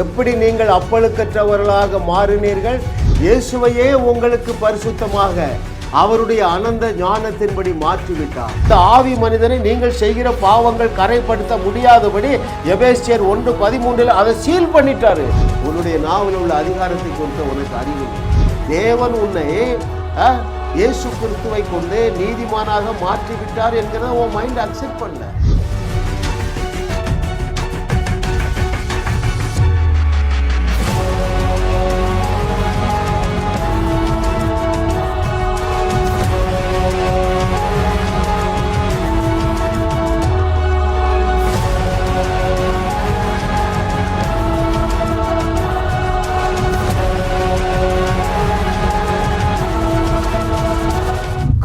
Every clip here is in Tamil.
எப்படி நீங்கள் அப்பழுக்கற்றவர்களாக மாறினீர்கள்? இயேசுவையே உங்களுக்கு பரிசுத்தமாக அவருடைய அனந்த ஞானத்தின்படி மாற்றிவிட்டார். இந்த ஆவி மனிதனை நீங்கள் செய்கிற பாவங்கள் கரைப்படுத்த முடியாதபடி எபேசியர் ஒன்று பதிமூன்றில் அதை சீல் பண்ணிட்டாரு. உன்னுடைய நாவல் உள்ள அதிகாரத்தை கொடுத்த உனக்கு அறிவு தேவன் உன்னை இயேசு கிறிஸ்துவை கொண்டு நீதிமானாக மாற்றிவிட்டார் என்கிறத உன் மைண்ட் அக்செப்ட் பண்ணல.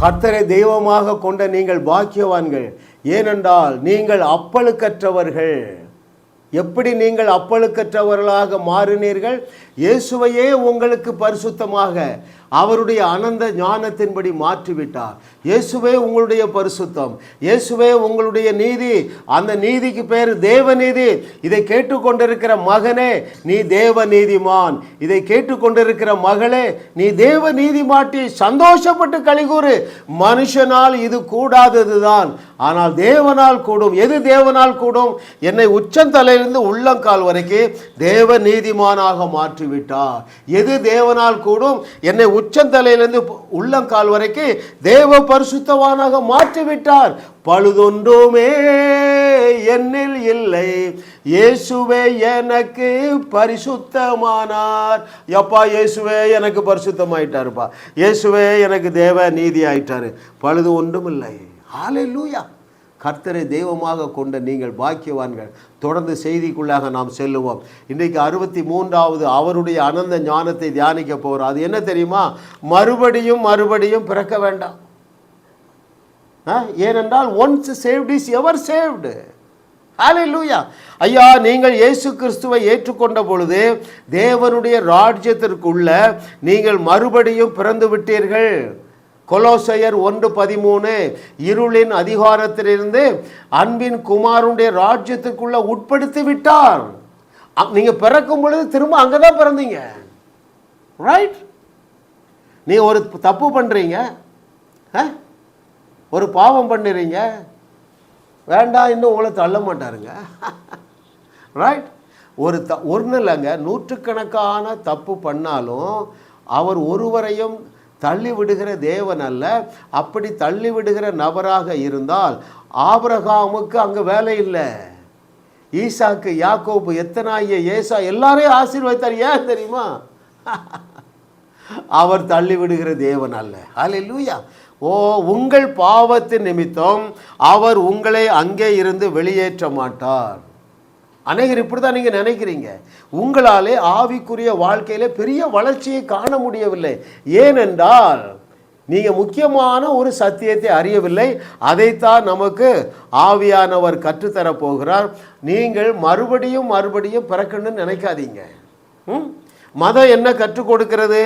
கர்த்தரை தெய்வமாக கொண்ட நீங்கள் பாக்கியவான்கள். ஏனென்றால் நீங்கள் அப்பழுக்கற்றவர்கள். எப்படி நீங்கள் அப்பழுக்கற்றவர்களாக மாறினீர்கள்? இயேசுவையே உங்களுக்கு பரிசுத்தமாக அவருடைய அனந்த ஞானத்தின்படி மாற்றிவிட்டார். இயேசுவே உங்களுடைய பரிசுத்தம். இயேசுவே உங்களுடைய நீதி. அந்த நீதிக்கு பேர் தேவநீதி. இதை கேட்டுக்கொண்டிருக்கிற மகனே நீ தேவ நீதிமான் இதை கேட்டுக்கொண்டிருக்கிற மகளே நீ தேவ நீதிமாட்டி சந்தோஷப்பட்டு கழிகூறு மனுஷனால் இது கூடாததுதான். ஆனால் தேவனால் கூடும். எது தேவனால் கூடும்? என்னை உச்சந்தலையிலிருந்து உள்ளங்கால் வரைக்கும் தேவ நீதிமானாக மாற்றிவிட்டார். எது தேவனால் கூடும்? என்னை உச்சந்தலையிலிருந்து உள்ளங்கால் வரைக்கும் தேவ பரிசுத்தவானாக மாற்றிவிட்டார். பழுதொன்றுமே என்னில் இல்லை. இயேசுவே எனக்கு பரிசுத்தமானார். எப்பா இயேசுவே எனக்கு பரிசுத்தமாயிட்டாருப்பா. இயேசுவே எனக்கு தேவ நீதி ஆயிட்டாரு பழுது ஒன்றும் இல்லை ஹalleluya. கர்த்தரை தெய்வமாக கொண்ட நீங்கள் பாக்கியவான்கள். தொடர்ந்து செய்திக்குள்ளாக நாம் செல்லுவோம். இன்றைக்கு அறுபத்தி மூன்றாவது அவருடைய அனந்த ஞானத்தை தியானிக்க போகிறோம் அது என்ன தெரியுமா? மறுபடியும் மறுபடியும் பிறக்க வேண்டாம். ஏனென்றால் once saved is ever saved hallelujah ஐயா நீங்கள் இயேசு கிறிஸ்துவை ஏற்றுக்கொண்ட பொழுது தேவனுடைய ராஜ்யத்திற்குள்ள நீங்கள் மறுபடியும் பிறந்து விட்டீர்கள். கொலோசையர் ஒன்று பதிமூணு இருளின் அதிகாரத்திலிருந்து அன்பின் குமாருடைய ராஜ்யத்துக்குள்ள உட்படுத்தி விட்டார். நீங்கள் பிறக்கும் பொழுது திரும்ப அங்கே தான் பிறந்தீங்க. ரைட் நீ ஒரு தப்பு பண்ணுறீங்க ஆ? ஒரு பாவம் பண்ணுறீங்க. வேண்டாம் இன்னும் உங்களை தள்ள மாட்டாருங்க. ரைட் ஒரு த ஒன்றும் இல்லைங்க. நூற்றுக்கணக்கான தப்பு பண்ணாலும் அவர் ஒருவரையும் தள்ளி விடுகிற தேவன் அல்ல. அப்படி தள்ளி விடுகிற நபராக இருந்தால் ஆபரகாமுக்கு அங்கே வேலை இல்லை. ஈசாக்கு யாக்கோப்பு எத்தனாய ஏசா எல்லாரையும் ஆசீர்வதித்தார். ஏன் தெரியுமா? அவர் தள்ளி விடுகிற தேவன் அல்ல. ஹalleluya ஓ உங்கள் பாவத்தின் நிமித்தம் அவர் உங்களை அங்கே இருந்து வெளியேற்ற மாட்டார். அநேகர் இப்படி தான் நீங்கள் நினைக்கிறீங்க. உங்களாலே ஆவிக்குரிய வாழ்க்கையில் பெரிய வளர்ச்சியை காண முடியவில்லை. ஏனென்றால் நீங்கள் முக்கியமான ஒரு சத்தியத்தை அறியவில்லை. அதைத்தான் நமக்கு ஆவியானவர் கற்றுத்தரப் போகிறார் நீங்கள் மறுபடியும் மறுபடியும் பிறக்கணும்னு நினைக்காதீங்க. ம்? மதம் என்ன கற்றுக் கொடுக்கிறது?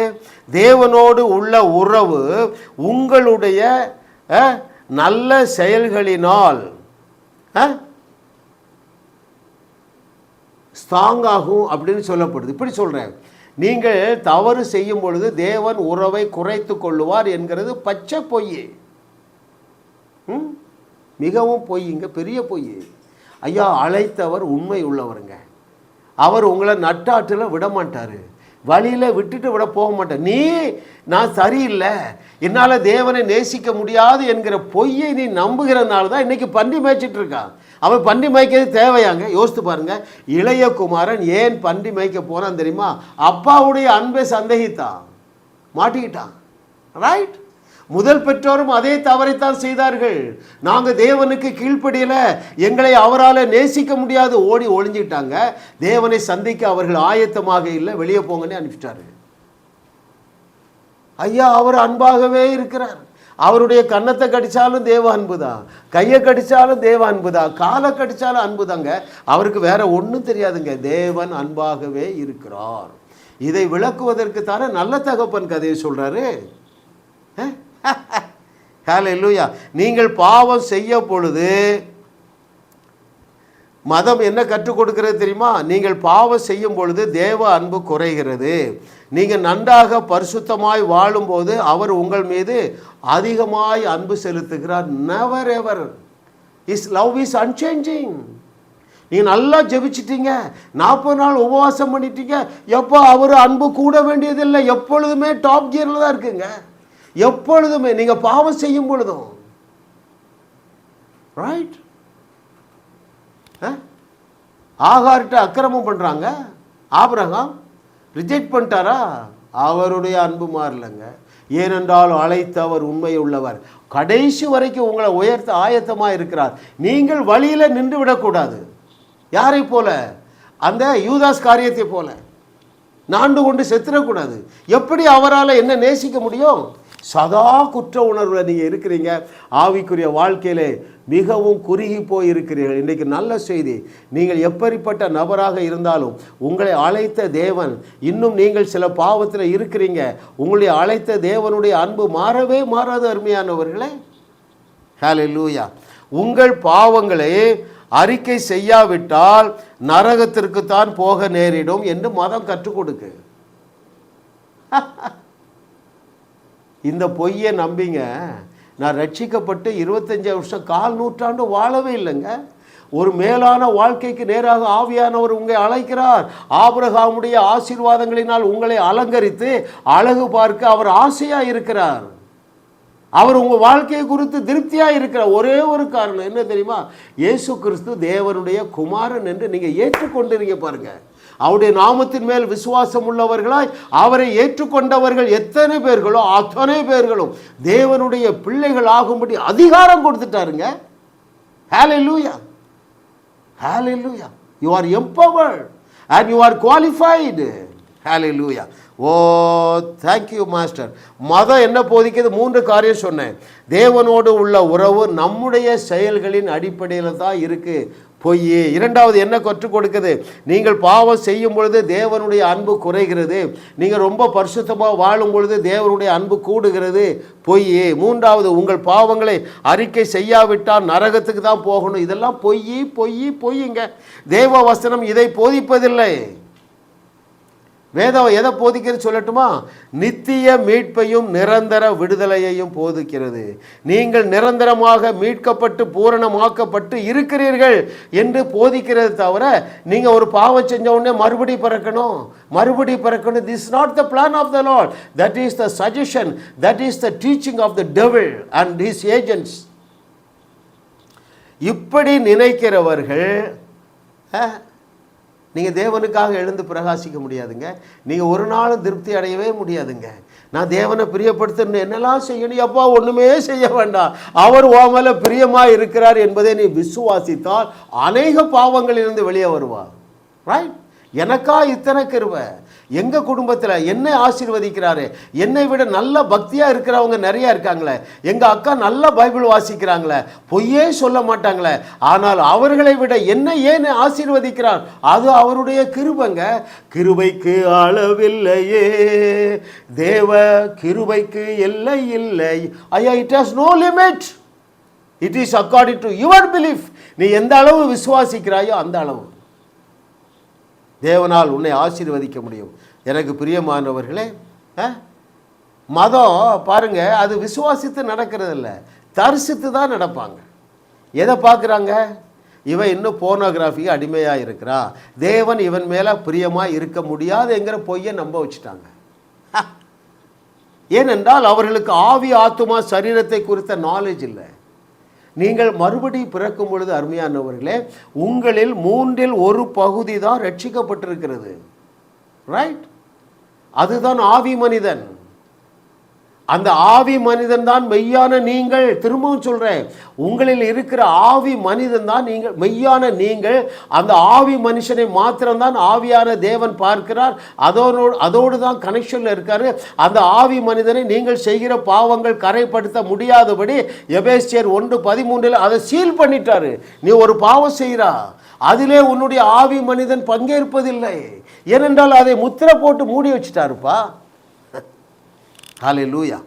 தேவனோடு உள்ள உறவு உங்களுடைய நல்ல செயல்களினால் ஸ்ட்ராங் ஆகும் அப்படின்னு சொல்லப்படுது. இப்படி சொல்கிறேன் நீங்கள் தவறு செய்யும் பொழுது தேவன் உறவை குறைத்து கொள்ளுவார் என்கிறது பச்சை பொய். ம்? மிகவும் பொய்ங்க பெரிய பொய். ஐயா அழைத்தவர் உண்மை உள்ளவருங்க. அவர் உங்களை நட்டாட்டில் விட மாட்டார் வழியில் விட்டுட்டு விட போக மாட்டேன். நீ நான் சரியில்லை. என்னால் தேவனை நேசிக்க முடியாது என்கிற பொய்யை நீ நம்புகிறனால தான் இன்னைக்கு பண்டி மேய்ச்சிட்டு இருக்கான். அவன் பண்டி மேய்க்கிறது தேவையாங்க? யோசித்து பாருங்கள் இளைய குமாரன் ஏன் பண்டி மேய்க்க போகிறான் தெரியுமா? அப்பாவுடைய அன்பை சந்தேகித்தான். மாட்டிக்கிட்டான். ரைட் முதல் பெற்றோரும் அதே தவறைத்தான் செய்தார்கள். நாங்கள் தேவனுக்கு கீழ்ப்படியில். எங்களை அவரால் நேசிக்க முடியாது. ஓடி ஒழிஞ்சிட்டாங்க தேவனை சந்திக்க அவர்கள் ஆயத்தமாக இல்லை. வெளியே போங்கன்னு அனுப்பிச்சிட்டாரு ஐயா அவர் அன்பாகவே இருக்கிறார். அவருடைய கன்னத்தை கடிச்சாலும் தேவ அன்புதான் கையை கடிச்சாலும் தேவ அன்புதான் காலை கடிச்சாலும் அன்புதாங்க. அவருக்கு வேற ஒன்றும் தெரியாதுங்க. தேவன் அன்பாகவே இருக்கிறார். இதை விளக்குவதற்கு தானே நல்ல தகப்பன் கதையை சொல்றாரு ஹalleluya. நீங்கள் பாவம் செய்ய பொழுது மதம் என்ன கற்றுக் கொடுக்கிறது தெரியுமா? நீங்கள் பாவம் செய்யும் பொழுது தேவ அன்பு குறைகிறது. நீங்கள் நன்றாக பரிசுத்தமாய் வாழும்போது அவர் உங்கள் மீது அதிகமாய் அன்பு செலுத்துகிறார். Never ever is love is unchanging நீங்கள் நல்லா ஜெபிச்சிட்டீங்க. நாற்பது நாள் உபவாசம் பண்ணிட்டீங்க. எப்போ அவர் அன்பு கூட வேண்டியதில்லை. எப்பொழுதுமே டாப் கியரில் தான் இருக்குங்க. எப்பொழுதுமே நீங்கள் பாவம் செய்யும் பொழுதும் ரைட் ஆகார்கிட்ட அக்கிரமம் பண்ணுறாங்க ஆபரகம் ரிஜெக்ட் பண்ணிட்டாரா? அவருடைய அன்பு மாறலைங்க. ஏனென்றால் அழைத்தவர் உண்மை உள்ளவர். கடைசி வரைக்கும் உங்களை உயர்த்த ஆயத்தமாக இருக்கிறார். நீங்கள் வழியில் நின்று விடக்கூடாது. யாரை போல? அந்த யூதாஸ் காரியத்தை போல. நாண்டு கொண்டு செத்துடக்கூடாது. எப்படி அவரால் என்ன நேசிக்க முடியும்? சதா குற்ற உணர்வில் நீங்கள் இருக்கிறீங்க. ஆவிக்குரிய வாழ்க்கையிலே மிகவும் குறுகி போய் இருக்கிறீர்கள் இன்றைக்கு நல்ல செய்தி. நீங்கள் எப்படிப்பட்ட நபராக இருந்தாலும் உங்களை அழைத்த தேவன் இன்னும் நீங்கள் சில பாவத்தில் இருக்கிறீங்க. உங்களுடைய அழைத்த தேவனுடைய அன்பு மாறவே மாறாது அருமையானவர்களே. ஹalleluya உங்கள் பாவங்களை அறிக்கை செய்யாவிட்டால் நரகத்திற்கு தான் போக நேரிடும் என்று மதம் கற்றுக் கொடுக்கு. இந்த பொய்யை நம்பிங்க. நான் ரட்சிக்கப்பட்டு இருபத்தஞ்சி வருஷம் கால் நூற்றாண்டு வாழவே இல்லைங்க. ஒரு மேலான வாழ்க்கைக்கு நேராக ஆவியானவர் உங்களை அழைக்கிறார். ஆபரகாமுடைய ஆசீர்வாதங்களினால் உங்களை அலங்கரித்து அழகு பார்க்க அவர் ஆசையாக இருக்கிறார். அவர் உங்கள் வாழ்க்கையை குறித்து திருப்தியாக இருக்கிற ஒரே ஒரு காரணம் என்ன தெரியுமா? இயேசு கிறிஸ்து தேவனுடைய குமாரன் என்று நீங்கள் ஏற்றுக்கொண்டிருங்க பாருங்கள் அவருடைய நாமத்தின் மேல் விசுவாசம் உள்ளவர்களாய் அவரை ஏற்றுக்கொண்டவர்கள் எத்தனை பேர்களோ அத்தனை பேர்களும் தேவனுடைய பிள்ளைகள் ஆகும்படி அதிகாரம் கொடுத்துட்டாருங்க. Hallelujah hallelujah you are are and you are qualified hallelujah oh thank you master மதம் என்ன போதிக்கிறது மூன்று காரியம் சொன்னேன். தேவனோடு உள்ள உறவு நம்முடைய செயல்களின் அடிப்படையில் தான் இருக்குது பொய் இரண்டாவது என்ன கற்றுக் கொடுக்குது? நீங்கள் பாவம் செய்யும் பொழுது தேவனுடைய அன்பு குறைகிறது. நீங்கள் ரொம்ப பரிசுத்தமாக வாழும் பொழுது தேவனுடைய அன்பு கூடுகிறது. பொய் மூன்றாவது உங்கள் பாவங்களை அறிக்கை செய்யாவிட்டால் நரகத்துக்கு தான் போகணும். இதெல்லாம் பொய் பொய் பொய்யுங்க தேவ வசனம் இதை போதிப்பதில்லை. வேதம் எதை போதிக்கிறது சொல்லட்டுமா? நித்திய மீட்பையும் நிரந்தர விடுதலையையும் போதிக்கிறது. நீங்கள் நிரந்தரமாக மீட்கப்பட்டு பூரணமாக்கப்பட்டு இருக்கிறீர்கள் என்று போதிக்கிறது தவிர நீங்கள் ஒரு பாவம் செஞ்ச உடனே மறுபடி பிறக்கணும். மறுபடி பிறக்கணும். This not the plan of the Lord that is the suggestion that is the teaching of the devil and his agents இப்படி நினைக்கிறவர்கள் நீங்கள் தேவனுக்காக எழுந்து பிரகாசிக்க முடியாதுங்க. நீங்கள் ஒரு நாளும் திருப்தி அடையவே முடியாதுங்க. நான் தேவனை பிரியப்படுத்தணும் என்னெல்லாம் செய்யணும்? அப்பா ஒன்றுமே செய்ய வேண்டாம். அவர் ஓமல மேலே பிரியமாக இருக்கிறார் என்பதை நீ விசுவாசித்தால் அநேக பாவங்களிலிருந்து வெளியே வருவார். ரைட் எனக்கா இத்தனை கருவை எங்கள் குடும்பத்தில் என்னை ஆசீர்வதிக்கிறாரு? என்னை விட நல்ல பக்தியாக இருக்கிறவங்க நிறையா இருக்காங்களே. எங்கள் அக்கா நல்ல பைபிள் வாசிக்கிறாங்களே. பொய்யே சொல்ல மாட்டாங்களே. ஆனால் அவர்களை விட என்னை ஏன் ஆசீர்வதிக்கிறார்? அது அவருடைய கிருபங்க. கிருபைக்கு அளவில்லையே. தேவ கிருபைக்கு எல்லை இல்லை. ஐயா it has no limit it is according to your belief நீ எந்த அளவு விசுவாசிக்கிறாயோ அந்த அளவு. தேவனால் உன்னை ஆசீர்வதிக்க முடியும். எனக்கு பிரியமானவர்களே ஆ? மதம் பாருங்கள் அது விசுவாசித்து நடக்கிறதில்ல. தரிசித்து தான் நடப்பாங்க. எதை பார்க்குறாங்க? இவன் இன்னும் போனோகிராஃபிக்கு அடிமையாக இருக்கிறா. தேவன் இவன் மேலே பிரியமாக இருக்க முடியாதுங்கிற பொய்யை நம்ப வச்சுட்டாங்க. ஏனென்றால் அவர்களுக்கு ஆவி ஆத்துமா சரீரத்தை குறித்த நாலேஜ் இல்லை. நீங்கள் மறுபடி பிறக்கும் பொழுது அருமையானவர்களே உங்களில் மூன்றில் ஒரு பகுதி தான் ரட்சிக்கப்பட்டிருக்கிறது. ரைட் அதுதான் ஆவி மனிதன் அந்த ஆவி மனிதன் தான் மெய்யான நீங்கள். திரும்பவும் சொல்கிறேன் உங்களில் இருக்கிற ஆவி மனிதன் தான் நீங்கள் மெய்யான நீங்கள். அந்த ஆவி மனுஷனை மாத்திரம்தான் ஆவியான தேவன் பார்க்கிறார். அதோடு அதோடு தான் கனெக்ஷனில் இருக்காரு. அந்த ஆவி மனிதனை நீங்கள் செய்கிற பாவங்கள் கரைப்படுத்த முடியாதபடி எபேசியர் ஒன்று பதிமூன்றில் அதை சீல் பண்ணிட்டாரு. நீ ஒரு பாவம் செய்கிறா அதிலே உன்னுடைய ஆவி மனிதன் பங்கேற்பதில்லை. ஏனென்றால் அதை முத்திரை போட்டு மூடி வச்சுட்டாருப்பா. Hallelujah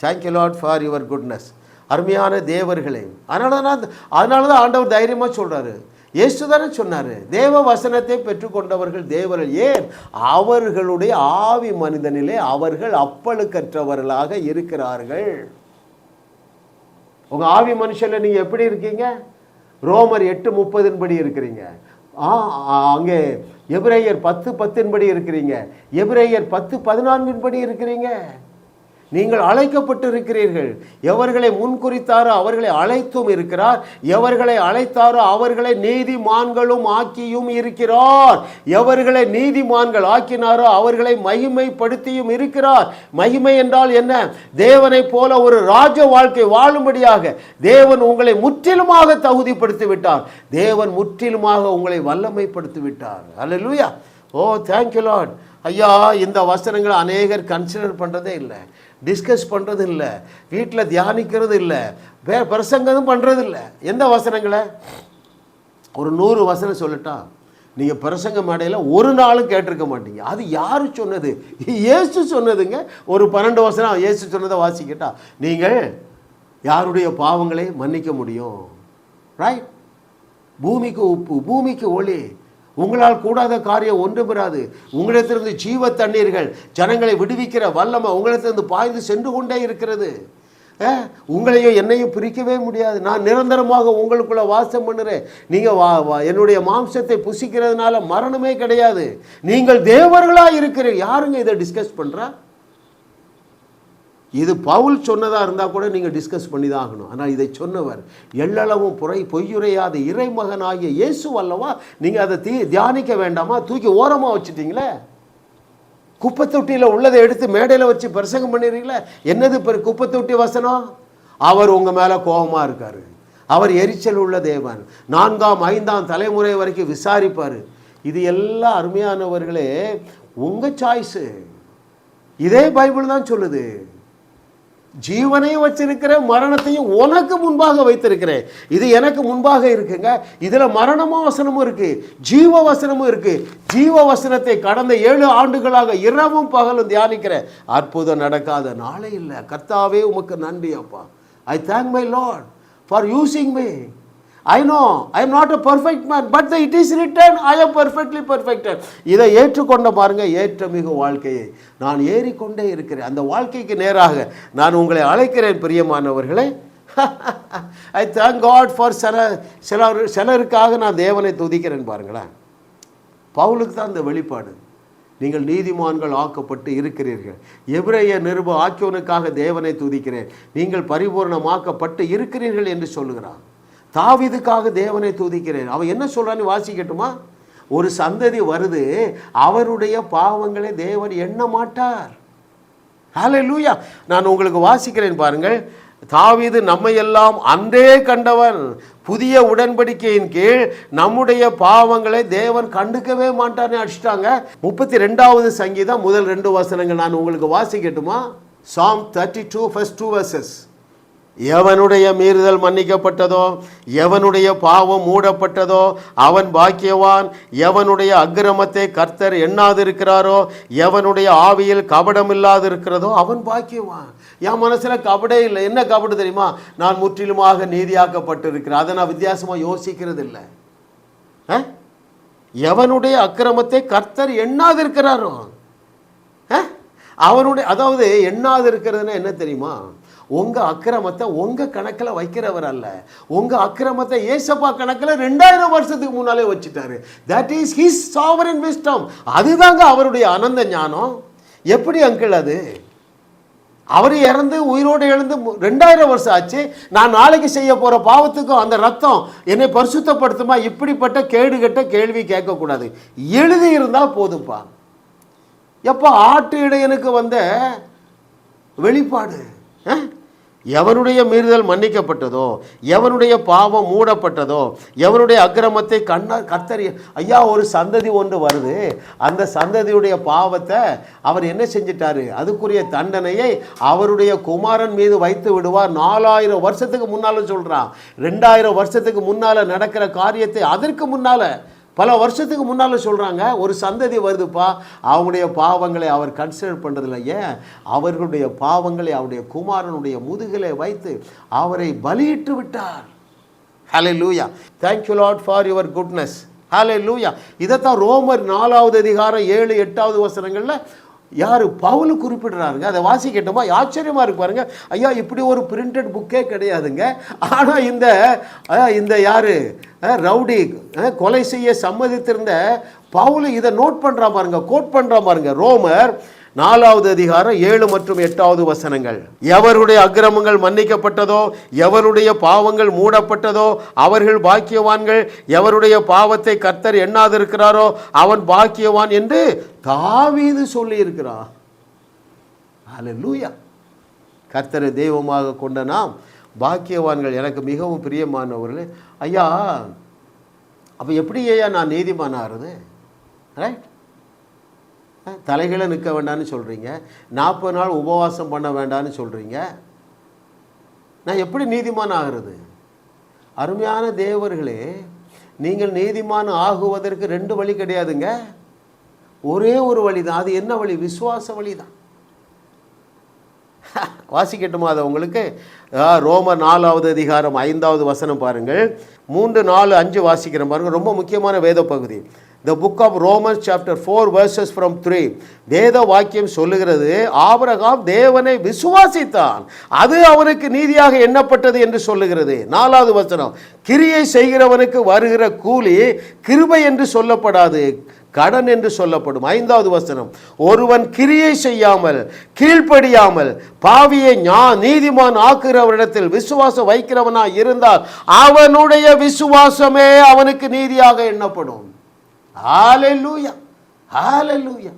thank you Lord for your goodness அருமையான தேவர்களே அதனால தான் அதனால தான் ஆண்டவர் தைரியமாக சொல்கிறாரு இயேசு தானே சொன்னார் தேவ வசனத்தை பெற்றுக்கொண்டவர்கள் தேவர்கள். ஏன்? அவர்களுடைய ஆவி மனிதனிலே அவர்கள் அப்பழுக்கற்றவர்களாக இருக்கிறார்கள். உங்கள் ஆவி மனுஷனில் நீங்கள் எப்படி இருக்கீங்க? ரோமர் எட்டு முப்பதின் படி இருக்கிறீங்க. ஆ அங்கே எபிரேயர் பத்து பத்தின் படி இருக்கிறீங்க. எபிரேயர் பத்து பதினான்கின் படி இருக்கிறீங்க. நீங்கள் அழைக்கப்பட்டு இருக்கிறீர்கள் எவர்களை முன்குறித்தாரோ அவர்களை அழைத்தும் இருக்கிறார். எவர்களை அழைத்தாரோ அவர்களை நீதிமான்களும் ஆக்கியும் இருக்கிறார். எவர்களை நீதிமான்கள் ஆக்கினாரோ அவர்களை மகிமைப்படுத்தியும் இருக்கிறார். மகிமை என்றால் என்ன? தேவனைப் போல ஒரு ராஜ வாழ்க்கை வாழும்படியாக தேவன் உங்களை முற்றிலுமாக தகுதிப்படுத்தி விட்டார் தேவன் முற்றிலுமாக உங்களை வல்லமைப்படுத்தி விட்டார் அல்ல ஓ oh, தேங்க்யூ லார்ட் ஐயா இந்த வசனங்களை அநேகர் கன்சிடர் பண்ணுறதே இல்லை. டிஸ்கஸ் பண்ணுறது இல்லை வீட்டில் தியானிக்கிறது இல்லை வே பிரசங்கமும் பண்ணுறது இல்லை எந்த வசனங்களை? ஒரு நூறு வசனம் சொல்லட்டா நீங்கள் பிரசங்க மேடையில் ஒரு நாளும் கேட்டிருக்க மாட்டீங்க. அது யார் சொன்னது? இயேசு சொன்னதுங்க. ஒரு பன்னெண்டு வசனம் ஏசு சொன்னதை வாசிக்கிட்டா. நீங்கள் யாருடைய பாவங்களை மன்னிக்க முடியும்? ரைட் பூமிக்கு உப்பு பூமிக்கு ஒளி. உங்களால் கூடாத காரியம் ஒன்றும் பெறாது. உங்களிடத்திலிருந்து ஜீவ தண்ணீர்கள் ஜனங்களை விடுவிக்கிற வல்லமை உங்களிடத்திலிருந்து பாய்ந்து சென்று கொண்டே இருக்கிறது. உங்களையும் என்னையும் பிரிக்கவே முடியாது. நான் நிரந்தரமாக உங்களுக்குள்ள வாசம் பண்ணுறேன். நீங்கள் வா வா என்னுடைய மாம்சத்தை புசிக்கிறதுனால மரணமே கிடையாது. நீங்கள் தேவர்களாக இருக்கிறீர்கள் யாருங்க இதை டிஸ்கஸ் பண்ணுறா இது பவுல் சொன்னதாக இருந்தால் கூட நீங்கள் டிஸ்கஸ் பண்ணி தான் ஆகணும் ஆனால் இதை சொன்னவர் எள்ளளவும் புறை பொய்யுரையாத இறைமகனாகிய இயேசு அல்லவா? நீங்கள் அதை தீ தியானிக்க வேண்டாமா? தூக்கி ஓரமாக வச்சுட்டீங்களே? குப்பை தொட்டியில் உள்ளதை எடுத்து மேடையில் வச்சு பிரசங்கம் பண்ணிடுறீங்களே என்னது இப்போ குப்பை தொட்டி வசனம்? அவர் உங்கள் மேலே கோபமாக இருக்கார். அவர் எரிச்சல் உள்ள தேவன். நான்காம் ஐந்தாம் தலைமுறை வரைக்கும் விசாரிப்பார். இது எல்லாம் அருமையானவர்களே உங்கள் சாய்ஸு இதே பைபிள் தான் சொல்லுது. ஜீவனையும் வச்சிருக்கிறேன் மரணத்தையும் உனக்கு முன்பாக வைத்திருக்கிறேன். இது எனக்கு முன்பாக இருக்குங்க. இதில் மரணமும் வசனமும் இருக்கு. ஜீவ வசனமும் இருக்கு. ஜீவ வசனத்தை கடந்த ஏழு ஆண்டுகளாக இரவும் பகலும் தியானிக்கிற அற்புதம் நடக்காத நாளே இல்லை. கர்த்தாவே உமக்கு நன்றி அப்பா. I thank my Lord for using me I know I am not a perfect man but it is written I am perfectly perfected இதை ஏற்றுக்கொண்ட பாருங்க ஏற்ற மிகு வாழ்க்கையை. நான் ஏறிக்கொண்டே இருக்கிறேன். அந்த வாழ்க்கைக்கு நேராக நான் உங்களை அழைக்கிறேன் பிரியமானவர்களே. ஐ தேங்க் காட் ஃபார் சில சிலர் சிலருக்காக நான் தேவனை துதிக்கிறேன் பாருங்களேன். பவுலுக்கு தான் இந்த வெளிப்பாடு. நீங்கள் நீதிமான்கள் ஆக்கப்பட்டு இருக்கிறீர்கள். எபிரேய நிருப ஆக்கியோனுக்காக தேவனை துதிக்கிறேன். நீங்கள் பரிபூர்ணமாக்கப்பட்டு இருக்கிறீர்கள் என்று சொல்லுகிறான் தாவிதுக்காக தேவனை துதிக்கிறேன். அவன் என்ன சொல்கிறான்னு வாசிக்கட்டுமா ஒரு சந்ததி வருது அவருடைய பாவங்களை தேவன் எண்ண மாட்டார். ஹalleluya. நான் உங்களுக்கு வாசிக்கிறேன் பாருங்கள். தாவிது நம்மையெல்லாம் அன்றே கண்டவன். புதிய உடன்படிக்கையின் கீழ் நம்முடைய பாவங்களை தேவன் கண்டுக்கவே மாட்டார்னு அடிச்சிட்டாங்க. முப்பத்தி ரெண்டாவது சங்கீதம் முதல் ரெண்டு வசனங்கள் நான் உங்களுக்கு வாசிக்கட்டுமா Psalm thirty two first two verses எவனுடைய மீறுதல் மன்னிக்கப்பட்டதோ எவனுடைய பாவம் மூடப்பட்டதோ அவன் பாக்கியவான் எவனுடைய அக்கிரமத்தை கர்த்தர் எண்ணாதிருக்கிறாரோ எவனுடைய ஆவியில் கபடம் இல்லாதிருக்கிறதோ அவன் பாக்கியவான். என் மனசில் கபடே இல்லை. என்ன கபடு தெரியுமா? நான் முற்றிலுமாக நீதியாக்கப்பட்டிருக்கிறேன். அதை நான் வித்தியாசமாக யோசிக்கிறது இல்லை ஆ? எவனுடைய அக்கிரமத்தை கர்த்தர் எண்ணாதிருக்கிறாரோ? ஆ? அவனுடைய அதாவது எண்ணாது இருக்கிறதுனா என்ன தெரியுமா? உங்கள் அக்கிரமத்தை உங்கள் கணக்கில் வைக்கிறவர் அல்ல. உங்கள் அக்கிரமத்தை ஏசப்பா கணக்கில் ரெண்டாயிரம் வருஷத்துக்கு முன்னாலே வச்சுட்டாரு. That is his sovereign wisdom அதுதாங்க அவருடைய அனந்த ஞானம். எப்படி அங்கிள் அது? அவர் இறந்து உயிரோடு எழுந்து மு- ரெண்டாயிரம் வருஷம் ஆச்சு. நான் நாளைக்கு செய்ய போகிற பாவத்துக்கும் அந்த ரத்தம் என்னை பரிசுத்தப்படுத்துமா? இப்படிப்பட்ட கேடுகட்ட கேள்வி கேட்கக்கூடாது. எழுதி இருந்தால் போதும்ப்பா எப்போ ஆட்டு இடையனுக்கு வந்த வெளிப்பாடு? எவனுடைய மீறுதல் மன்னிக்கப்பட்டதோ எவனுடைய பாவம் மூடப்பட்டதோ எவனுடைய அக்கிரமத்தை கண்ணால் கத்தறிய ஐயா ஒரு சந்ததி ஒன்று வருது. அந்த சந்ததியுடைய பாவத்தை அவர் என்ன செஞ்சிட்டாரு? அதுக்குரிய தண்டனையை அவருடைய குமாரன் மீது வைத்து விடுவார். நாலாயிரம் வருஷத்துக்கு முன்னால் சொல்கிறான் ரெண்டாயிரம் வருஷத்துக்கு முன்னால் நடக்கிற காரியத்தை அதற்கு முன்னால் பல வருஷத்துக்கு முன்னால் சொல்கிறாங்க ஒரு சந்ததி வருதுப்பா அவங்களுடைய பாவங்களை அவர் கன்சிடர் பண்ணுறதில்ல ஏன்? அவர்களுடைய பாவங்களை அவருடைய குமாரனுடைய முதுகிலே வைத்து அவரை பலியிட்டு விட்டார். Hallelujah thank you Lord for your goodness hallelujah இதைத்தான் ரோமர் நாலாவது அதிகாரம் ஏழு எட்டாவது வசனங்களில் யார் பவுல் குறிப்பிடுறாருங்க? அதை வாசிக்கிட்டோமா ஆச்சரியமாக இருக்கு பாருங்க. ஐயா இப்படி ஒரு பிரிண்டட் புக்கே கிடையாதுங்க. ஆனால் இந்த இந்த யார் ரவுடி கொலை செய்ய சம்மதித்திருந்த பவுல் இதை நோட் பண்ணுறா பாருங்க கோட் பண்ணுறா பாருங்க. ரோமர் நாலாவது அதிகாரம் ஏழு மற்றும் எட்டாவது வசனங்கள். எவருடைய அக்கிரமங்கள் மன்னிக்கப்பட்டதோ எவருடைய பாவங்கள் மூடப்பட்டதோ அவர்கள் பாக்கியவான்கள் எவருடைய பாவத்தை கர்த்தர் எண்ணாதிருக்கிறாரோ அவன் பாக்கியவான் என்று தாவீது சொல்லியிருக்கிறான். லூயா கர்த்தரை தெய்வமாக கொண்ட நாம் பாக்கியவான்கள் எனக்கு மிகவும் பிரியமானவர்களே ஐயா அப்போ எப்படி ஐயா நான் நீதிமானாகிறது? ரைட் தலைகளை நிற்க வேண்டாம்னு சொல்கிறீங்க நாற்பது நாள் உபவாசம் பண்ண வேண்டாம்னு சொல்கிறீங்க நான் எப்படி நீதிமான் ஆகிறது? அருமையான தேவர்களே நீங்கள் நீதிமான் ஆகுவதற்கு ரெண்டு வழி கிடையாதுங்க. ஒரே ஒரு வழி தான் அது என்ன வழி? விசுவாச வழி தான் வாசிக்கட்டுமா அதை உங்களுக்கு? ரோம நாலாவது அதிகாரம் ஐந்தாவது வசனம் பாருங்கள். மூன்று நாலு அஞ்சு வாசிக்கிறேன் பாருங்கள். ரொம்ப முக்கியமான வேத பகுதி the book of Romans chapter four verses from three வேத வாக்கியம் சொல்லுகிறது ஆபரகாம் தேவனை விசுவாசித்தான். அது அவனுக்கு நீதியாக எண்ணப்பட்டது என்று சொல்லுகிறது. நாலாவது வசனம் கிரியை செய்கிறவனுக்கு வருகிற கூலி கிருபை என்று சொல்லப்படாது கடன் என்று சொல்லப்படும். ஐந்தாவது வசனம் ஒருவன் கிரியை செய்யாமல் கீழ்ப்படியாமல் பாவியை ஞா நீதிமான் ஆக்குகிறவரிடத்தில் விசுவாசம் வைக்கிறவனா இருந்தால் அவனுடைய விசுவாசமே அவனுக்கு நீதியாக எண்ணப்படும். ஹalleluya ஹalleluya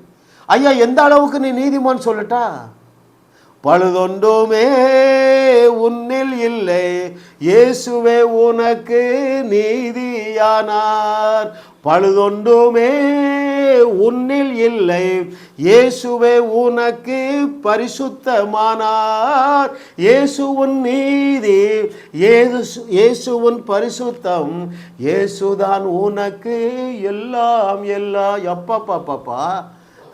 ஐயா எந்த அளவுக்கு நீ நீதிமான் சொல்லட்டா? பழுதொன்றுமே உன்னில் இல்லை. இயேசுவே உனக்கு நீதியானார். பழுதொன்றுமே உன்னில் இல்லை. இயேசுவே உனக்கு பரிசுத்தமானார். இயேசுவின் நீதி இயேசு இயேசுவின் பரிசுத்தம். இயேசுதான் உனக்கு எல்லாம் எல்லாம். எப்பப்பப்பப்பா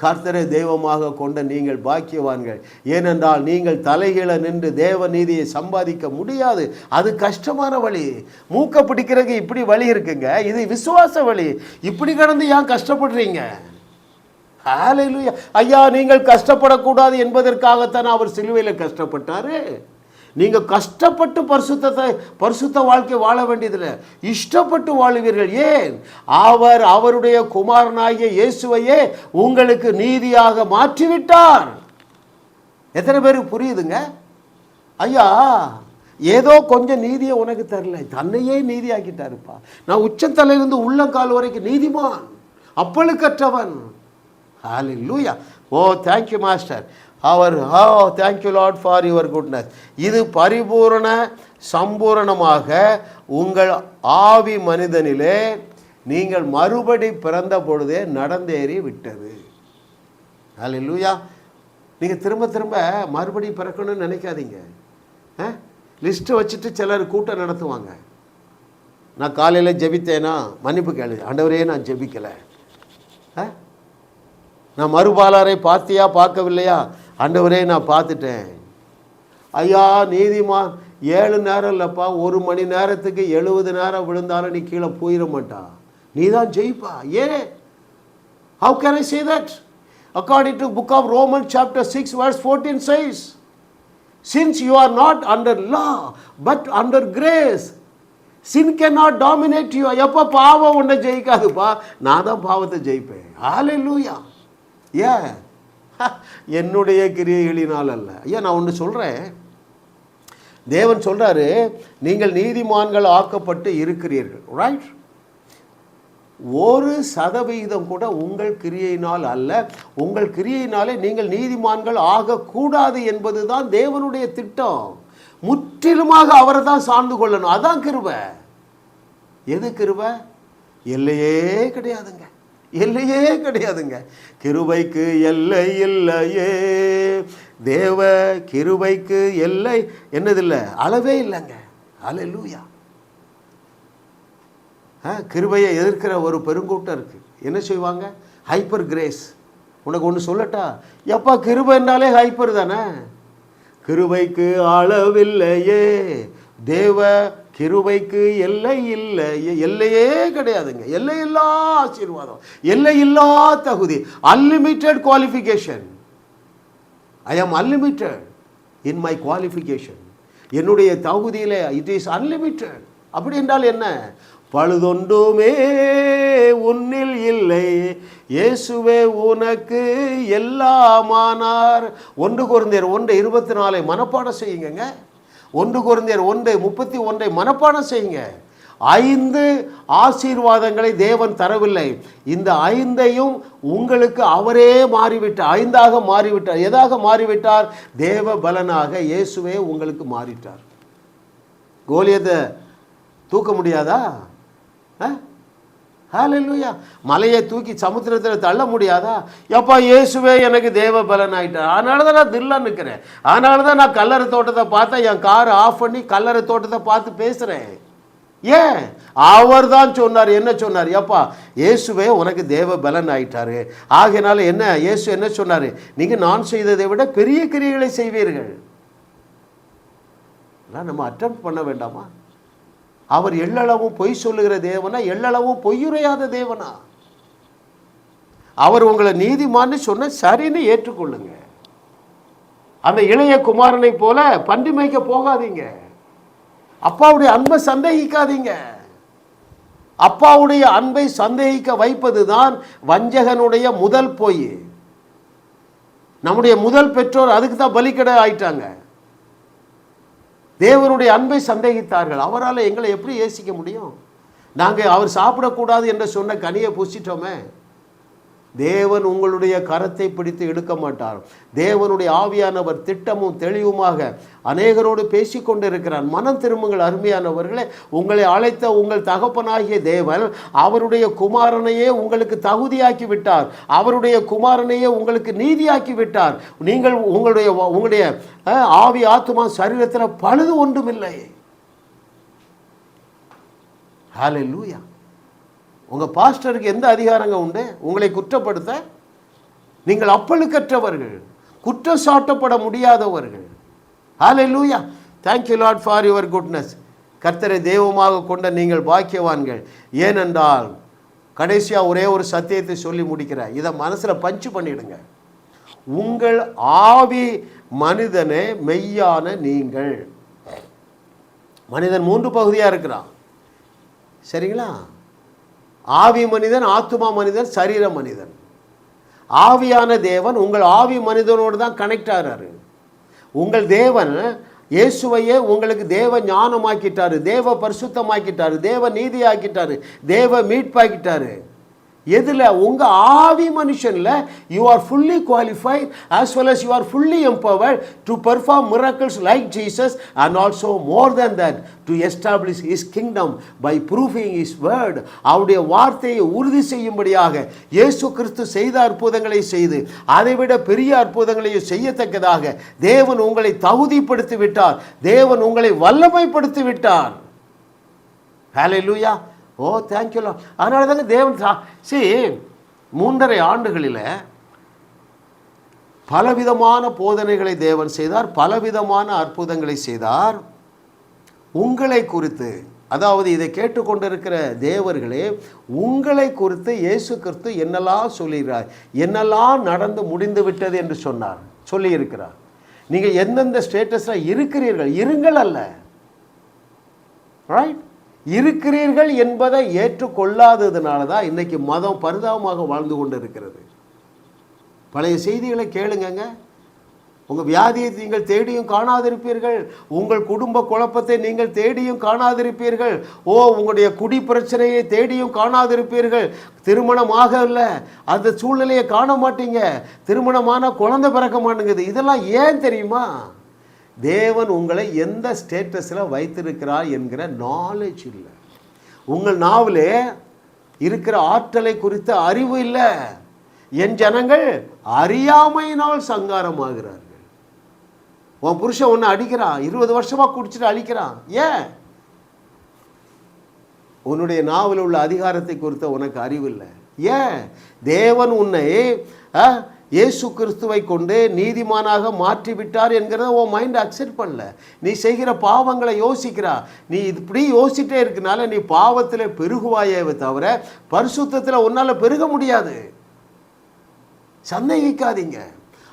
கர்த்தரை தெய்வமாக கொண்ட நீங்கள் பாக்கியவான்கள். ஏனென்றால் நீங்கள் தலைகீழ நின்று தேவ நீதியை சம்பாதிக்க முடியாது. அது கஷ்டமான வழி. மூக்க பிடிக்கிறதுக்கு இப்படி வழி இருக்குங்க. இது விசுவாச வழி. இப்படி கடந்து ஏன் கஷ்டப்படுறீங்க? ஐயா நீங்கள் கஷ்டப்படக்கூடாது என்பதற்காகத்தான் அவர் சிலுவையில் கஷ்டப்பட்டாரு. நீங்க கஷ்டப்பட்டு பரிசுத்தத்தை பரிசுத்த வாழ்க்கை வாழ வேண்டியதில்லை. இஷ்டப்பட்டு வாழுவீர்கள். ஏன்? அவர் அவருடைய குமாரனாகிய இயேசுவையே உங்களுக்கு நீதியாக மாற்றிவிட்டார். எத்தனை பேருக்கு புரியுதுங்க? ஐயா ஏதோ கொஞ்சம் நீதியை உனக்கு தரல. தன்னையே நீதியாக்கிட்டாருப்பா. நான் உச்சத்தலையிலிருந்து உள்ளங்கால் வரைக்கும் நீதிமான் அப்பழுக்கற்றவன். ஹalleluya. ஓ தேங்க்யூ மாஸ்டர் அவர் ஓ thank you Lord for your goodness இது பரிபூரண சம்பூரணமாக உங்கள் ஆவி மனிதனிலே நீங்கள் மறுபடி பிறந்த பொழுதே நடந்தேறி விட்டது. ஹalleluya நீங்கள் திரும்ப திரும்ப மறுபடி பிறக்கணும்னு நினைக்காதீங்க. லிஸ்ட்டு வச்சுட்டு சிலர் கூட்டம் நடத்துவாங்க. நான் காலையில் ஜெபித்தேனா? மன்னிப்பு கேளு. ஆண்டவரே நான் ஜெபிக்கலை. ஆ? நான் மறுபாலாரை பார்த்தியா பார்க்கவில்லையா? ஆண்டவரே நான் பார்த்துட்டேன். ஐயா நீதிமான் ஏழு நேரம் இல்லைப்பா ஒரு மணி நேரத்துக்கு எழுபது நேரம் விழுந்தாலும் நீ கீழே போயிட மாட்டா. நீ தான் ஜெயிப்பா. ஏன் how can I say that according to book of Roman chapter six verse fourteen says sins you are not under law but under grace sin can not dominate you எப்போ பாவம் உன்னை ஜெயிக்காதுப்பா. நான் தான் பாவத்தை ஜெயிப்பேன். ஹalleluya ஏன் என்னுடைய கிரியைகளினால் அல்ல. ஐயா நான் ஒன்று சொல்கிறேன் தேவன் சொல்கிறாரு நீங்கள் நீதிமான்கள் ஆக்கப்பட்டு இருக்கிறீர்கள். ரைட் ஒரு சதவிகிதம் கூட உங்கள் கிரியையினால் அல்ல. உங்கள் கிரியையினாலே நீங்கள் நீதிமான்கள் ஆகக்கூடாது என்பதுதான் தேவனுடைய திட்டம். முற்றிலுமாக அவரை தான் சார்ந்து கொள்ளணும். அதான் கிருபை. எது கிருபை? எல்லையே கிடையாதுங்க. எல்லையே கிடையாதுங்க. கிருபைக்கு எல்லை இல்லையே. தேவ கிருபைக்கு எல்லை என்னதில்லை? அளவே இல்லைங்க. அலை ஆ கிருபையை எதிர்க்கிற ஒரு பெருங்கூட்டம் இருக்குது என்ன செய்வாங்க? ஹைப்பர் கிரேஸ் உனக்கு ஒன்று சொல்லட்டா? எப்பா கிருபை என்றாலே ஹைப்பர் தானே? கிருபைக்கு அளவில்லையே. தேவ கிருபைக்கு எல்லை இல்லை. எல்லையே கிடையாதுங்க. எல்லையில்லா ஆசீர்வாதம். எல்லையில்லா தகுதி. அன்லிமிட்டெட் குவாலிஃபிகேஷன் ஐ ஆம் அன்லிமிட்டெட் இன் மை குவாலிஃபிகேஷன் என்னுடைய தகுதியில் இட் இஸ் அன்லிமிட்டெட் அப்படி என்றால் என்ன? பழுதொன்றுமே உன்னில் இல்லை. இயேசுவே உனக்கு எல்லாமானார். ஒன்று குறைந்தர் ஒன்று இருபத்தி நாலை மனப்பாடம் செய்யுங்க ஒன்று குழந்தையர் ஒன்று முப்பத்தி ஒன்றை மனப்பாடம் செய்யுங்க. ஐந்து ஆசீர்வாதங்களை தேவன் தரவில்லை. இந்த ஐந்தையும் உங்களுக்கு அவரே மாறிவிட்டார். ஐந்தாக மாறிவிட்டார். எதாக மாறிவிட்டார்? தேவ பலனாக இயேசுவே உங்களுக்கு மாறிட்டார். கோலியத்தை தூக்க முடியாதா? ஹalleluya. மலையை தூக்கி சமுத்திரத்தில் தள்ள முடியாதா? எப்பா இயேசுவே எனக்கு தேவ பலன் ஆயிட்டார் அதனால தான் நான் தில்லா நிற்கிறேன் அதனால தான் நான் கல்லறை தோட்டத்தை பார்த்தா என் காரை ஆஃப் பண்ணி கல்லறை தோட்டத்தை பார்த்து பேசுகிறேன் ஏன்? அவர் தான் சொன்னார். என்ன சொன்னார்? எப்பா இயேசுவே உனக்கு தேவ பலன் ஆயிட்டாரு ஆகையினால என்ன? இயேசு என்ன சொன்னார்? நீங்கள் நான் செய்ததை விட பெரிய கிரியைகளை செய்வீர்கள். நம்ம அட்டம் பண்ண வேண்டாமா? அவர் எள்ளளவும் பொய் சொல்லுகிற தேவனா? எள்ளளவும் பொய்யுரையாத தேவனா? அவர் உங்களை நீதிமான்னு சொன்ன சரின்னு ஏற்றுக்கொள்ளுங்க. அந்த இளைய குமாரனை போல பன்றி மேய்க்க போகாதீங்க. அப்பாவுடைய அன்பை சந்தேகிக்காதீங்க. அப்பாவுடைய அன்பை சந்தேகிக்க வைப்பது தான் வஞ்சகனுடைய முதல் பொய். நம்முடைய முதல் பெற்றோர் அதுக்கு தான் பலிக்கடை ஆயிட்டாங்க. தேவனுடைய அன்பை சந்தேகித்தார்கள். அவரால் எங்களை எப்படி ஏசிக்க முடியும்? நாங்கள் அவர் சாப்பிடக்கூடாது என்று சொன்ன கனியை புசிட்டோமே தேவன் உங்களுடைய கரத்தை பிடித்து எடுக்க மாட்டார் தேவனுடைய ஆவியானவர் திட்டமும் தெளிவுமாக அநேகரோடு பேசிக்கொண்டு இருக்கிறார் மனம் திரும்புங்கள் அருமையானவர்களே. உங்களை அழைத்த உங்கள் தகப்பனாகிய தேவன் அவருடைய குமாரனையே உங்களுக்கு தகுதியாக்கி விட்டார். அவருடைய குமாரனையே உங்களுக்கு நீதியாக்கி விட்டார். நீங்கள் உங்களுடைய உங்களுடைய ஆவி ஆத்மா சரீரத்தில் பழுது ஒன்றுமில்லை. லூயா உங்கள் பாஸ்டருக்கு எந்த அதிகாரங்க உண்டு? உங்களை குற்றப்படுத்த நீங்கள் அப்பழுக்கற்றவர்கள் குற்றம் சாட்டப்பட முடியாதவர்கள். Hallelujah thank you Lord for your goodness கர்த்தரை தெய்வமாக கொண்ட நீங்கள் பாக்கியவான்கள். ஏனென்றால் கடைசியாக ஒரே ஒரு சத்தியத்தை சொல்லி முடிக்கிற இதை மனசில் பஞ்சு பண்ணிவிடுங்க உங்கள் ஆவி மனிதனே மெய்யான நீங்கள். மனிதன் மூன்று பகுதியாக இருக்கிறான். சரிங்களா? ஆவி மனிதன் ஆத்துமா மனிதன் சரீர மனிதன். ஆவியான தேவன் உங்கள் ஆவி மனிதனோடு தான் கனெக்ட் ஆகிறாரு உங்கள் தேவன் இயேசுவையே உங்களுக்கு தேவ ஞானமாக்கிட்டாரு தேவ பரிசுத்தமாக்கிட்டாரு தேவ நீதியாக்கிட்டாரு தேவ மீட்பாக்கிட்டாரு. எதில்? உங்கள் ஆவி மனுஷனில் you are fully qualified as well as you are fully empowered to perform miracles like Jesus and also more than that to establish his kingdom by proving his word அவருடைய வார்த்தையை உறுதி செய்யும்படியாக இயேசு கிறிஸ்து செய்த அற்புதங்களை செய்து அதைவிட பெரிய அற்புதங்களையும் செய்யத்தக்கதாக தேவன் உங்களை தகுதிப்படுத்தி விட்டார் தேவன் உங்களை வல்லமைப்படுத்தி விட்டார் லூயா ஓ தேங்க்யூ அதனால தாங்க தேவன் சி மூன்றரை ஆண்டுகளில் பலவிதமான போதனைகளை தேவன் செய்தார் பலவிதமான அற்புதங்களை செய்தார். உங்களை குறித்து அதாவது இதை கேட்டுக்கொண்டிருக்கிற தேவர்களே உங்களை குறித்து இயேசு கிறிஸ்து என்னெல்லாம் சொல்லுகிறார் என்னெல்லாம் நடந்து முடிந்து விட்டது என்று சொன்னார் சொல்லியிருக்கிறார். நீங்கள் எந்தெந்த ஸ்டேட்டஸில் இருக்கிறீர்கள் இருங்கள் அல்ல. ரைட் இருக்கிறீர்கள் என்பதை ஏற்றுக்கொள்ளாததுனால தான் இன்றைக்கி மதம் பரிதாபமாக வாழ்ந்து கொண்டு இருக்கிறது பழைய செய்திகளை கேளுங்கங்க. உங்கள் வியாதியை நீங்கள் தேடியும் காணாதிருப்பீர்கள். உங்கள் குடும்ப குழப்பத்தை நீங்கள் தேடியும் காணாதிருப்பீர்கள். ஓ உங்களுடைய குடி பிரச்சனையை தேடியும் காணாதிருப்பீர்கள். திருமணமாக இல்லை. அந்த சூழ்நிலையை காண மாட்டீங்க. திருமணமான குழந்தை பிறக்க மாட்டேங்குது. இதெல்லாம் ஏன் தெரியுமா? தேவன் உங்களை எந்த ஸ்டேட்டஸில் வைத்திருக்கிறார் என்கிற நாலேஜ் இல்லை. உங்கள் நாவிலே இருக்கிற ஆற்றலை குறித்த அறிவு இல்லை. என் ஜனங்கள் அறியாமையினால் சங்காரமாகிறார்கள். உன் புருஷன் ஒன்று அடிக்கிறான். இருபது வருஷமா குடிச்சிட்டு அழிக்கிறான். ஏன்? உன்னுடைய நாவில் உள்ள அதிகாரத்தை குறித்த உனக்கு அறிவு இல்லை. ஏன்? தேவன் உன்னை இயேசு கிறிஸ்துவை கொண்டு நீதிமானாக மாற்றி விட்டார் என்கிறத உன் மைண்ட் அக்செப்ட் பண்ணல. நீ செய்கிற பாவங்களை யோசிக்கிறா. நீ இப்படி யோசிச்சிட்டே இருக்கனால நீ பாவத்தில் பெருகுவாயே தவிர பரிசுத்தத்தில் உன்னால் பெருக முடியாது. சந்தேகிக்காதீங்க.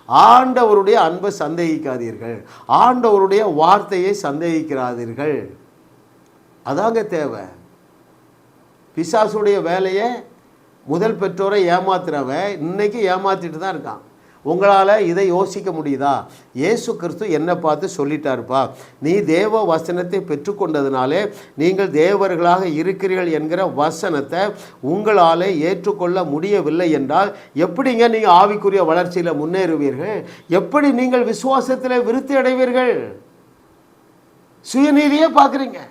ஆண்டவருடைய அன்பை சந்தேகிக்காதீர்கள். ஆண்டவருடைய வார்த்தையை சந்தேகிக்கிறாதீர்கள். அதாங்க தேவை. பிசாசுடைய வேலையை முதல் பெற்றோரை ஏமாத்துறவன் இன்னைக்கு ஏமாத்திட்டு தான் இருக்கான். உங்களால் இதை யோசிக்க முடியுதா? இயேசு கிறிஸ்து என்னை பார்த்து சொல்லிட்டாருப்பா. நீ தேவ வசனத்தை பெற்றுக்கொண்டதுனாலே நீங்கள் தேவர்களாக இருக்கிறீர்கள் என்கிற வசனத்தை உங்களால் ஏற்றுக்கொள்ள முடியவில்லை என்றால் எப்படிங்க நீங்கள் ஆவிக்குரிய வளர்ச்சியில் முன்னேறுவீர்கள்? எப்படி நீங்கள் விசுவாசத்தில் விருத்தி அடைவீர்கள்? சுயநீதியே பார்க்குறீங்க.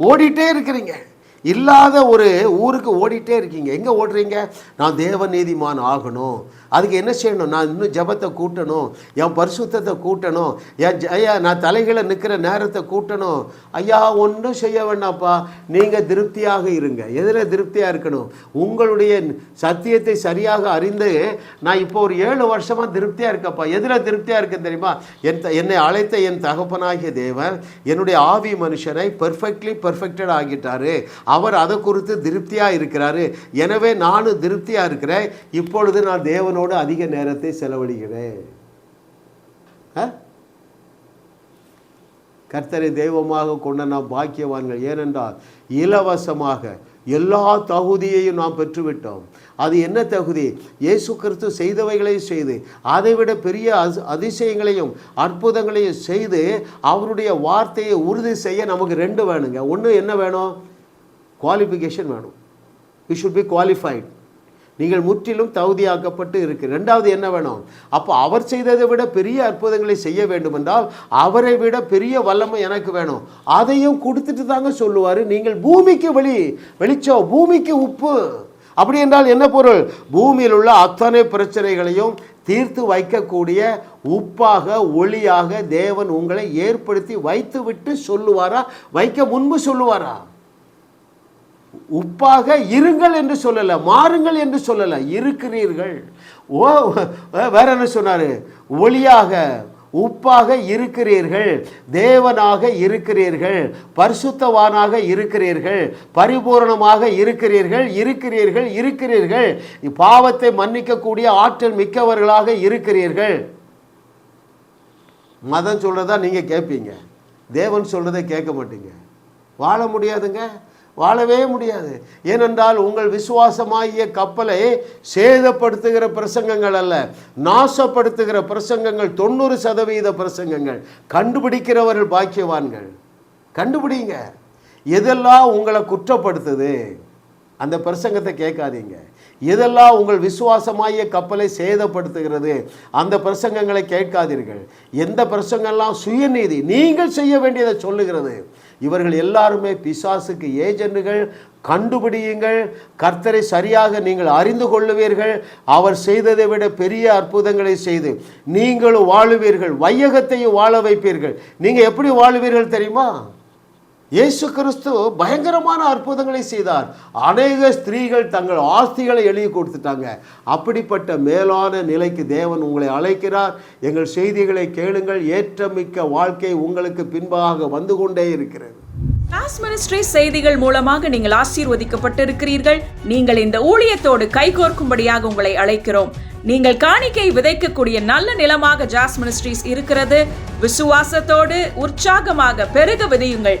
ஓடிட்டே இருக்கிறீங்க. இல்லாத ஒரு ஊருக்கு ஓடிட்டே இருக்கீங்க. எங்கே ஓடுறீங்க? நான் தேவ நீதிமான் ஆகணும். அதுக்கு என்ன செய்யணும்? நான் இன்னும் ஜபத்தை கூட்டணும். என் பரிசுத்தத்தை கூட்டணும். என் ஐயா நான் தலைகளை நிற்கிற நேரத்தை கூட்டணும். ஐயா ஒன்றும் செய்ய வேண்டாம்ப்பா. நீங்கள் திருப்தியாக இருங்க. எதில் திருப்தியாக இருக்கணும்? உங்களுடைய சத்தியத்தை சரியாக அறிந்து நான் இப்போ ஒரு ஏழு வருஷமாக திருப்தியாக இருக்கப்பா எதில் திருப்தியாக இருக்கேன் தெரியுமா? என் த- என்னை அழைத்த என் தகப்பனாகிய தேவன் என்னுடைய ஆவி மனுஷனை பெர்ஃபெக்ட்லி பெர்ஃபெக்டட் ஆகிட்டாரு அவர் அதை குறித்து திருப்தியாக இருக்கிறாரு. எனவே நானும் திருப்தியாக இருக்கிறேன். இப்பொழுது நான் தேவனோடு அதிக நேரத்தை செலவழிக்கிறேன். ஆ? கர்த்தரை தெய்வமாக கொண்ட நாம் பாக்கியவான்கள். ஏனென்றால் இலவசமாக எல்லா தகுதியையும் நாம் பெற்றுவிட்டோம். அது என்ன தகுதி? இயேசு கிறிஸ்து செய்தவைகளையும் செய்து அதைவிட பெரிய அதிசயங்களையும் அற்புதங்களையும் செய்து அவருடைய வார்த்தையை உறுதி செய்ய நமக்கு ரெண்டு வேணுங்க. ஒன்று என்ன வேணும்? குவாலிஃபிகேஷன் வேணும். யூ ஷுட் பி குவாலிஃபைட் நீங்கள் முற்றிலும் தகுதியாக்கப்பட்டு இருக்கு. ரெண்டாவது என்ன வேணும்? அப்போ அவர் செய்ததை விட பெரிய அற்புதங்களை செய்ய வேண்டும் என்றால் அவரை விட பெரிய வல்லமை எனக்கு வேணும். அதையும் கொடுத்துட்டு தாங்க சொல்லுவார். நீங்கள் பூமிக்கு வெளி வெளிச்சம் பூமிக்கு உப்பு. அப்படி என்றால் என்ன பொருள்? பூமியில் உள்ள அத்தனை பிரச்சனைகளையும் தீர்த்து வைக்கக்கூடிய உப்பாக ஒளியாக தேவன் உங்களை ஏற்படுத்தி வைத்துவிட்டு சொல்லுவாரா? வைக்க முன்பு சொல்லுவாரா? உப்பாக இருங்கள் என்று சொல்லலை மாறுங்கள் என்று சொல்லலை இருக்கிறீர்கள். ஓ வேற என்ன சொன்னார்? ஒளியாக உப்பாக இருக்கிறீர்கள் தேவனாக இருக்கிறீர்கள் பரிசுத்தவானாக இருக்கிறீர்கள் பரிபூரணமாக இருக்கிறீர்கள் இருக்கிறீர்கள் இருக்கிறீர்கள். பாவத்தை மன்னிக்கக்கூடிய ஆற்றல் மிக்கவர்களாக இருக்கிறீர்கள். மதம் சொல்கிறதா நீங்கள் கேட்பீங்க தேவன் சொல்கிறத கேட்க மாட்டீங்க. வாழ முடியாதுங்க. வாழவே முடியாது. ஏனென்றால் உங்கள் விசுவாசமாகிய கப்பலை சேதப்படுத்துகிற பிரசங்கங்கள் அல்ல நாசப்படுத்துகிற பிரசங்கங்கள் தொண்ணூறு சதவீத பிரசங்கங்கள். கண்டுபிடிக்கிறவர்கள் பாக்கியவான்கள். கண்டுபிடிங்க. எதெல்லாம் உங்களை குற்றப்படுத்துது? அந்த பிரசங்கத்தை கேட்காதீங்க. எதெல்லாம் உங்கள் விசுவாசமாகிய கப்பலை சேதப்படுத்துகிறது? அந்த பிரசங்கங்களை கேட்காதீர்கள். எந்த பிரசங்கம்லாம் சுயநீதி? நீங்கள் செய்ய வேண்டியதை சொல்லுகிறது. இவர்கள் எல்லாருமே பிசாசுக்கு ஏஜென்ட்டுகள் கண்டுபிடியுங்கள். கர்த்தரை சரியாக நீங்கள் அறிந்து கொள்ளுவீர்கள். அவர் செய்ததை விட பெரிய அற்புதங்களை செய்து நீங்களும் வாழுவீர்கள். வையகத்தையும் வாழ வைப்பீர்கள். நீங்கள் எப்படி வாழுவீர்கள் தெரியுமா? இயேசு கிறிஸ்து பயங்கரமான அற்புதங்களை செய்தார். அநேக ஸ்திரீகள் தங்கள் ஆஸ்திகளை எழுதி கொடுத்துட்டாங்க. அப்படிப்பட்ட மேலான நிலைக்கு தேவன் உங்களை அழைக்கிறார். எங்கள் செய்திகளை கேளுங்கள். ஏற்றமிக்க வாழ்க்கை உங்களுக்கு பின்பாக வந்து கொண்டே இருக்கிறது. கிளாஸ் மினிஸ்ட்ரி செய்திகள் மூலமாக நீங்கள் ஆசீர்வதிக்கப்பட்டிருக்கிறீர்கள். நீங்கள் இந்த ஊழியத்தோடு கைகோர்க்கும்படியாக உங்களை அழைக்கிறோம். நீங்கள் காணிக்கை விதைக்கக்கூடிய நல்ல நிலமாக ஜாஸ் மினிஸ்ட்ரீஸ் இருக்கிறது. விசுவாசத்தோடு உற்சாகமாக பெருக விதையுங்கள்.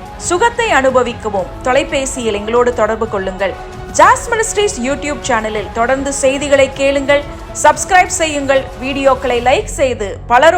சுகத்தை அனுபவிக்கவும். தொலைபேசியில் எங்களோடு தொடர்பு கொள்ளுங்கள். ஜாஸ் மினிஸ்ட்ரீஸ் யூடியூப் சேனலில் தொடர்ந்து செய்திகளை கேளுங்கள். சப்ஸ்கிரைப் செய்யுங்கள். வீடியோக்களை லைக் செய்து பலரும்